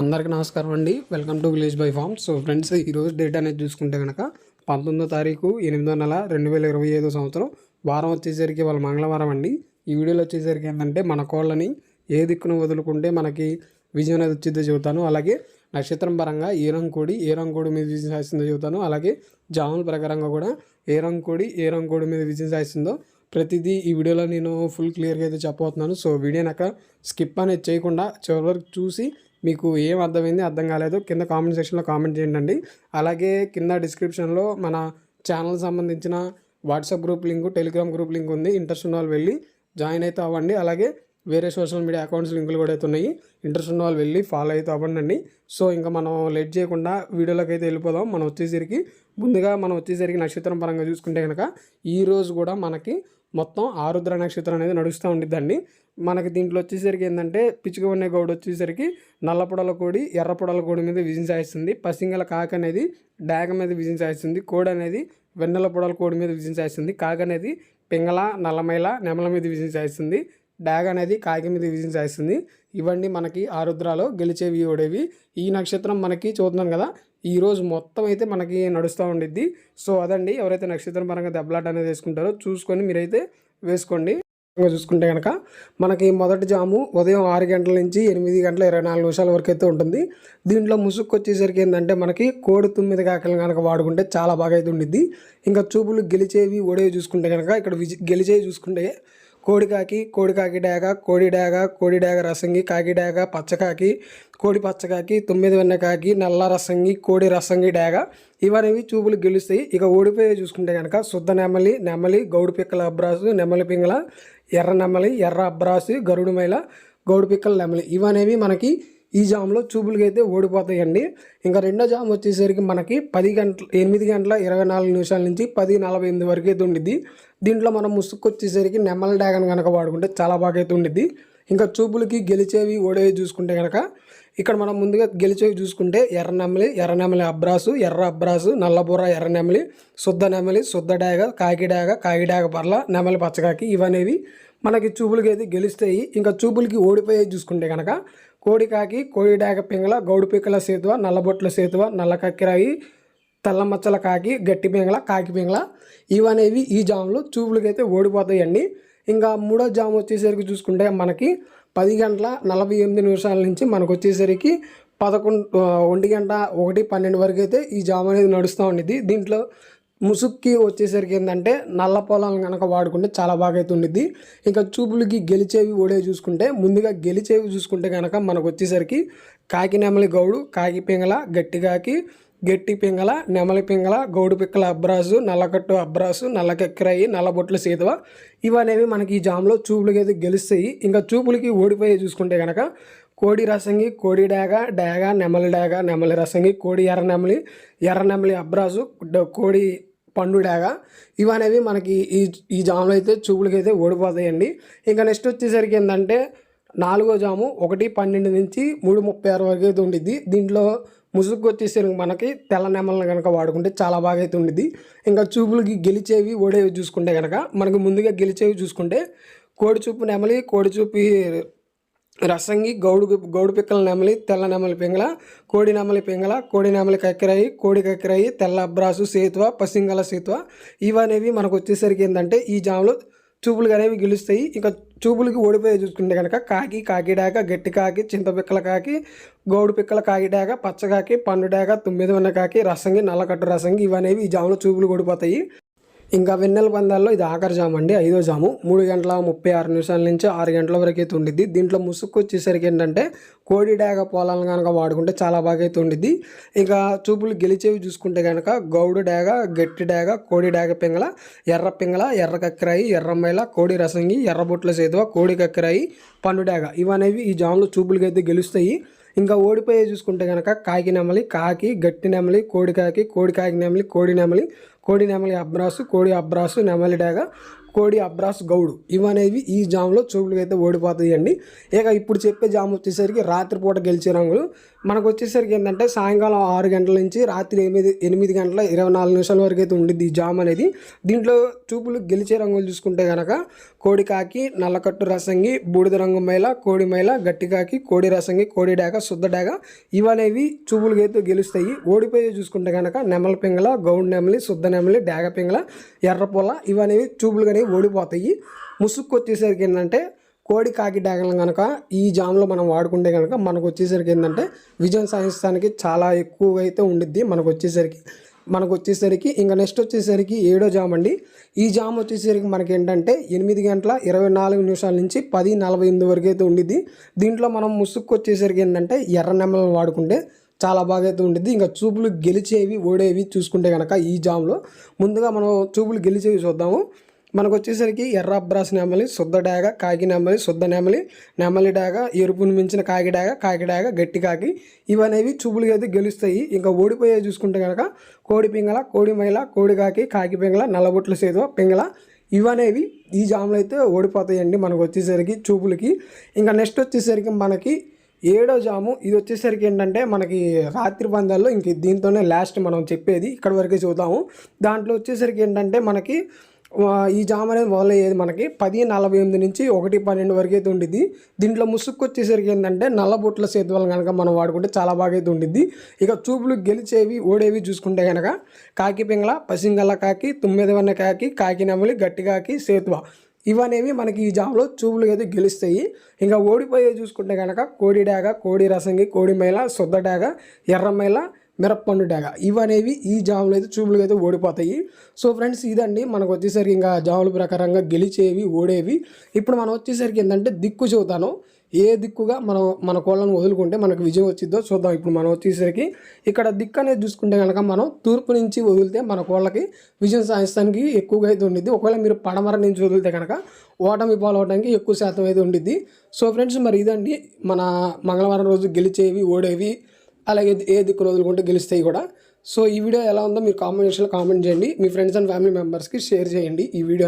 అందరికీ నమస్కారం అండి. Welcome to village by farm so friends ఈరోజు డేట్ అనేది చూసుకుంటే కనుక పంతొమ్మిదో తారీఖు ఎనిమిదో నెల రెండు వేల ఇరవై ఐదో సంవత్సరం. వారం వచ్చేసరికి వాళ్ళ మంగళవారం అండి. ఈ వీడియోలో వచ్చేసరికి ఏంటంటే మన కోళ్ళని ఏ దిక్కును వదులుకుంటే మనకి విజయం అనేది వచ్చిందో చెబుతాను. అలాగే నక్షత్రం పరంగా ఏ రంగుకోడి ఏ రంగుకోడి మీద విజయం సాధిస్తుందో చెబుతాను. అలాగే జాముల ప్రకారంగా కూడా ఏ రంగుకోడి ఏ రంగుకోడి మీద విజయం సాధిస్తుందో ప్రతిదీ ఈ వీడియోలో నేను ఫుల్ క్లియర్గా అయితే చెప్పబోతున్నాను. సో వీడియో అక్కడ స్కిప్ అనేది చేయకుండా చివరి వరకు చూసి మీకు ఏం అర్థమైంది అర్థం కాలేదు కింద కామెంట్ సెక్షన్లో కామెంట్ చేయండి అలాగే కింద డిస్క్రిప్షన్లో మన ఛానల్ సంబంధించిన WhatsApp group link Telegram group link ఉంది. ఇంట్రెస్ట్ ఉన్న వాళ్ళు వెళ్ళి జాయిన్ అయితే అవ్వండి. అలాగే వేరే సోషల్ మీడియా అకౌంట్స్ లింకులు కూడా అయితే ఉన్నాయి. ఇంట్రెస్ట్ ఉన్న వాళ్ళు వెళ్ళి ఫాలో అయితే అవ్వండి సో ఇంకా మనం లేట్ చేయకుండా వీడియోలోకి అయితే వెళ్ళిపోదాం. మనం వచ్చేసరికి ముందుగా మనం వచ్చేసరికి నక్షత్రం పరంగా చూసుకుంటే కనుక ఈరోజు కూడా మనకి మొత్తం ఆరుద్ర నక్షత్రం అనేది నడుస్తూ ఉండిద్దండి. మనకి దీంట్లో వచ్చేసరికి ఏంటంటే పిచ్చుక ఉన్న వచ్చేసరికి నల్లపొడల కోడి ఎర్రపొడల కోడి మీద విజయం సాయిస్తుంది పసింగల కాక అనేది డాగ మీద విజయం సాయిస్తుంది కోడి అనేది వెన్నెల పొడల కోడి మీద విజయం సాయిస్తుంది కాక అనేది పింగళ నల్లమైల నెమల మీద విజయం సాయిస్తుంది డాగ్ అనేది కాకి మీద విజయం సాయిస్తుంది ఇవన్నీ మనకి ఆరుద్రాలో గెలిచేవి ఓడేవి. ఈ నక్షత్రం మనకి చూస్తున్నాం కదా ఈరోజు మొత్తం అయితే మనకి నడుస్తూ ఉండిద్ది. సో అదండి. ఎవరైతే నక్షత్రం పరంగా దెబ్బలాట అనేది వేసుకుంటారో చూసుకొని మీరైతే వేసుకోండి. చూసుకుంటే కనుక మనకి మొదటి జాము ఉదయం ఆరు గంటల నుంచి ఎనిమిది గంటల ఇరవై నాలుగు నిమిషాల వరకు అయితే ఉంటుంది. దీంట్లో ముసుగు వచ్చేసరికి ఏంటంటే మనకి కోడి తొమ్మిది కాకలు కనుక వాడుకుంటే చాలా బాగా అయితే ఉండిద్ది. ఇంకా చూపులు గెలిచేవి ఓడేవి చూసుకుంటే కనుక ఇక్కడ విజ గెలిచేవి చూసుకుంటే కోడికాకి కోడికాకి డాగ కోడి డాగ కోడి డాగ రసంగి కాకి డాగ పచ్చకాకి కోడి పచ్చకాకి తొమ్మిది వెన్న కాకి నల్ల రసంగి కోడి రసంగి డాగ ఇవనేవి చూపులు గెలుస్తాయి. ఇక ఓడిపోయే చూసుకుంటే కనుక శుద్ధ నెమలి నెమలి గౌడు పిక్కల అబ్రాసు నెమలి పింగళ ఎర్ర నెమలి ఎర్ర అబ్రాసు గరుడు మైల గౌడు పిక్కల నెమలి. ఇవనేవి మనకి ఈ జామ్లో చూపులకి అయితే ఓడిపోతాయండి. ఇంకా రెండో జామ్ వచ్చేసరికి మనకి పది గంటల ఎనిమిది గంటల ఇరవై నాలుగు నిమిషాల నుంచి పది నలభై ఎనిమిది వరకు అయితే ఉండిద్ది. దీంట్లో మనం ముసుగు వచ్చేసరికి నెమ్మల డ్యాగన్ కనుక వాడుకుంటే చాలా బాగా అయితే ఉండిద్ది. ఇంకా చూపులకి గెలిచేవి ఓడేవి చూసుకుంటే కనుక ఇక్కడ మనం ముందుగా గెలిచేవి చూసుకుంటే ఎర్ర నెమలి ఎర్ర నెమలి అబ్రాసు ఎర్ర అబ్రాసు నల్లబుర్ర ఎర్ర నెమలి శుద్ధ నెమలి శుద్ధ డాగ కాకి డాగ కాకి డాగ పర్ల నెమలి పచ్చకాకి ఇవనేవి మనకి చూపులకి అయితే గెలుస్తాయి. ఇంకా చూపులకి ఓడిపోయేవి చూసుకుంటే కనుక కోడికాకి కోడి పింగళ గౌడు పిక్కల సేతువ నల్లబొట్ల సేతువ నల్ల కక్కిరాయి తెల్ల మచ్చల కాకి గట్టి పింగళ కాకి పింగళ. ఇవనేవి ఈ జాములు. చూపులకి అయితే ఓడిపోతాయండి. ఇంకా మూడో జాము వచ్చేసరికి చూసుకుంటే మనకి పది గంటల నలభై ఎనిమిది నిమిషాల నుంచి మనకు వచ్చేసరికి పదకొండు ఒంటి గంట ఒకటి పన్నెండు వరకు అయితే ఈ జామ్ అనేది నడుస్తూ ఉండేది దీంట్లో ముసుక్కి వచ్చేసరికి ఏంటంటే నల్ల పొలాలను కనుక వాడుకుంటే చాలా బాగా అయితే ఉండిద్ది ఇంకా చూపులకి గెలిచేవి ఓడే చూసుకుంటే ముందుగా గెలిచేవి చూసుకుంటే కనుక మనకు వచ్చేసరికి కాకి నెమలి గౌడు కాకి పింగళ గట్టి కాకి గట్టి పింగళ నెమలి పింగళ గౌడు పిక్కల అబ్రాసు నల్లకట్టు అబ్రాసు నల్లకెక్కరాయి నల్లబొట్ల సీతవ ఇవనేవి మనకి ఈ జామ్లో చూపులకి అయితే గెలుస్తాయి. ఇంకా చూపులకి ఓడిపోయి చూసుకుంటే కనుక కోడి రసంగి కోడి డాగ డాగ నెమలి డాగ నెమలి రసంగి కోడి ఎర్ర నెమలి ఎర్ర నెమలి అబ్రాసు కోడి పండుడాగ. ఇవనేవి మనకి ఈ ఈ జాములు అయితే చూపులకి అయితే ఓడిపోతాయండి ఇంకా నెక్స్ట్ వచ్చేసరికి ఏంటంటే నాలుగో జాము ఒకటి పన్నెండు నుంచి మూడు ముప్పై ఆరు వరకు అయితే ఉండిద్ది. దీంట్లో ముసుగు వచ్చేసరికి మనకి తెల్ల నెమలను కనుక వాడుకుంటే చాలా బాగా అయితే ఉండిద్ది. ఇంకా చూపులకి గెలిచేవి ఓడేవి చూసుకుంటే కనుక మనకు ముందుగా గెలిచేవి చూసుకుంటే కోడి చూపు నెమలి కోడి చూపి రసంగి గౌడు గౌడు పిక్కల నెమలి తెల్ల నెమలి పింగళ కోడి నెమలి పింగళ కోడి నెమలి కక్కిరాయి కోడి కక్కిరాయి తెల్ల అబ్రాసు సేతువ పసింగల సేతువ. ఇవనేవి మనకు వచ్చేసరికి ఏంటంటే ఈ జాములో చూపులు అనేవి గెలుస్తాయి. ఇంకా చూపులకి ఓడిపోయి చూసుకుంటే కనుక కాకి కాకిడాక గట్టి కాకి చింతపిక్కల కాకి గౌడు పిక్కల కాకిడాక పచ్చకాకి పండుడాక తొమ్మిది ఉన్న కాకి రసంగి నల్లకట్టు రసంగి ఇవనేవి ఈ జాములో చూపులు ఓడిపోతాయి. ఇంకా వెన్నెల పందాల్లో ఇది ఆఖరి జాము అండి ఐదో జాము. మూడు గంటల ముప్పై ఆరు నిమిషాల నుంచి ఆరు గంటల వరకు అయితే ఉండిద్ది. దీంట్లో ముసుగు వచ్చేసరికి ఏంటంటే కోడి డాగ పొలాలను కనుక వాడుకుంటే చాలా బాగా అయితే ఉండిద్ది. ఇంకా చూపులు గెలిచేవి చూసుకుంటే కనుక గౌడు డాగ గట్టి డాగ కోడి డాగ పింగళ ఎర్ర పింగళ ఎర్ర కక్కిరాయి ఎర్రమైల కోడి రసంగి ఎర్రబొట్ల సేతువ కోడి కక్కిరాయి పండు డాగ. ఇవనేవి ఈ జాములు చూపులకి అయితే గెలుస్తాయి. ఇంకా ఓడిపోయే చూసుకుంటే కనుక కాకి నెమలి కాకి గట్టి నెమలి కోడి కాకి కోడి కాకి నెమలి కోడి నెమలి కోడి నెమలి అబ్రాసు కోడి అబ్రాసు నెమలి డేగ కోడి అబ్రాస్ గౌడు. ఇవనేవి ఈ జామ్లో చూపులకైతే అయితే ఓడిపోతాయి అండి ఇక ఇప్పుడు చెప్పే జామ్ వచ్చేసరికి రాత్రిపూట గెలిచే రంగులు మనకు వచ్చేసరికి ఏంటంటే సాయంకాలం ఆరు గంటల నుంచి రాత్రి ఎనిమిది ఎనిమిది గంటల ఇరవై నాలుగు నిమిషాల వరకు అయితే ఉండిద్ది ఈ జామ్ అనేది. దీంట్లో చూపులు గెలిచే రంగులు చూసుకుంటే కనుక కోడి కాకి నల్లకట్టు రసంగి బూడిద రంగు మైల కోడి మైల గట్టి కాకి కోడి రసంగి కోడి డాగ శుద్ధ డాగ ఇవనేవి చూపులు అయితే గెలుస్తాయి. ఓడిపోయి చూసుకుంటే కనుక నెమల పింగళ గౌడ్ నెమలి శుద్ధ నెమలి డాగ పింగళ ఎర్రపొల ఇవనేవి చూపులు అనేవి ఓడిపోతాయి. ముసుక్కు వచ్చేసరికి ఏంటంటే కోడి కాకి డాగలను కనుక ఈ జామ్లో మనం వాడుకుంటే కనుక మనకు వచ్చేసరికి ఏంటంటే విజయం సాధించడానికి చాలా ఎక్కువగా అయితే ఉండిద్ది మనకు వచ్చేసరికి. మనకు వచ్చేసరికి ఇంకా నెక్స్ట్ వచ్చేసరికి ఏడో జామ్ అండి. ఈ జామ్ వచ్చేసరికి మనకి ఏంటంటే ఎనిమిది గంటల ఇరవై నాలుగు నిమిషాల నుంచి పది నలభై ఎనిమిది వరకు అయితే ఉండిద్ది. దీంట్లో మనం ముసుక్కు వచ్చేసరికి ఏంటంటే ఎర్ర నెమ్మలను వాడుకుంటే చాలా బాగా అయితే ఉండిద్ది. ఇంకా చూపులు గెలిచేవి ఓడేవి చూసుకుంటే కనుక ఈ జామ్లో. ముందుగా మనం చూపులు గెలిచేవి చూద్దాము. మనకు వచ్చేసరికి ఎర్ర అబ్రాస్ నెమలి శుద్ధ డాగ కాకి నెమలి శుద్ధ నెమలి నెమలి డాగ ఎరుపును మించిన కాకి డాగ కాకి డాగ గట్టి కాకి. ఇవనేవి చూపులు అయితే గెలుస్తాయి. ఇంకా ఓడిపోయే చూసుకుంటే కనుక కోడి పింగళ కోడి మైల కోడి కాకి కాకి పింగళ నల్లబొట్ల సేదు పింగళ ఇవనేవి ఈ జాములు అయితే ఓడిపోతాయండి మనకు వచ్చేసరికి చూపులకి. ఇంకా నెక్స్ట్ వచ్చేసరికి మనకి ఏడో జాము. ఇది వచ్చేసరికి ఏంటంటే మనకి రాత్రి పందాల్లో ఇంక దీంతోనే లాస్ట్ మనం చెప్పేది ఇక్కడ వరకే చూద్దాము. దాంట్లో వచ్చేసరికి ఏంటంటే మనకి ఈ జామ్ అనేది మొదలయ్యేది మనకి పది నలభై ఎనిమిది నుంచి ఒకటి పన్నెండు వరకు అయితే ఉండిద్ది. దీంట్లో ముసుక్కు వచ్చేసరికి ఏంటంటే నల్లబొట్ల సేతువలు కనుక మనం వాడుకుంటే చాలా బాగా అయితే ఉండిద్ది. ఇక చూపులు గెలిచేవి ఓడేవి చూసుకుంటే కనుక కాకి పింగళ పసింగల కాకి తుమ్మిదవన్న కాకి కాకి నెమలి గట్టి కాకి సేతువ. ఇవనేవి మనకి ఈ జామ్లో చూపులు అయితే గెలుస్తాయి. ఇంకా ఓడిపోయే చూసుకుంటే కనుక కోడి డాగ కోడి రసంగి కోడి మైల శుద్ధ డాగ ఎర్ర మైల మిరప్పండు డేగ. ఇవనేవి ఈ జాములు అయితే చూపులు అయితే ఓడిపోతాయి. సో ఫ్రెండ్స్ ఇదండి. మనకు వచ్చేసరికి ఇంకా జాముల ప్రకారంగా గెలిచేవి ఓడేవి. ఇప్పుడు మనం వచ్చేసరికి ఏంటంటే దిక్కు చూద్దాను ఏ దిక్కుగా మనం మన కోళ్ళను వదులుకుంటే మనకు విజయం వచ్చిద్దో చూద్దాం. ఇప్పుడు మనం వచ్చేసరికి ఇక్కడ దిక్కు అనేది చూసుకుంటే కనుక మనం తూర్పు నుంచి వదిలితే మన కోళ్ళకి విజయం సాధించడానికి ఎక్కువగా అయితే ఉండిద్ది. ఒకవేళ మీరు పడమర నుంచి వదిలితే కనుక ఓటమి పాలవడానికి ఎక్కువ శాతం అయితే ఉండిద్ది. సో ఫ్రెండ్స్ మరి ఇదండి. మన మంగళవారం రోజు గెలిచేవి ఓడేవి అలాగే ఏ దిక్కు కొంటే గెలుస్తాయి కూడా. సో ఈ వీడియో ఎలా ఉందో మీరు కామెంట్ సెక్షన్లో కామెంట్ చేయండి. మీ ఫ్రెండ్స్ అండ్ ఫ్యామిలీ మెంబర్స్కి షేర్ చేయండి ఈ వీడియో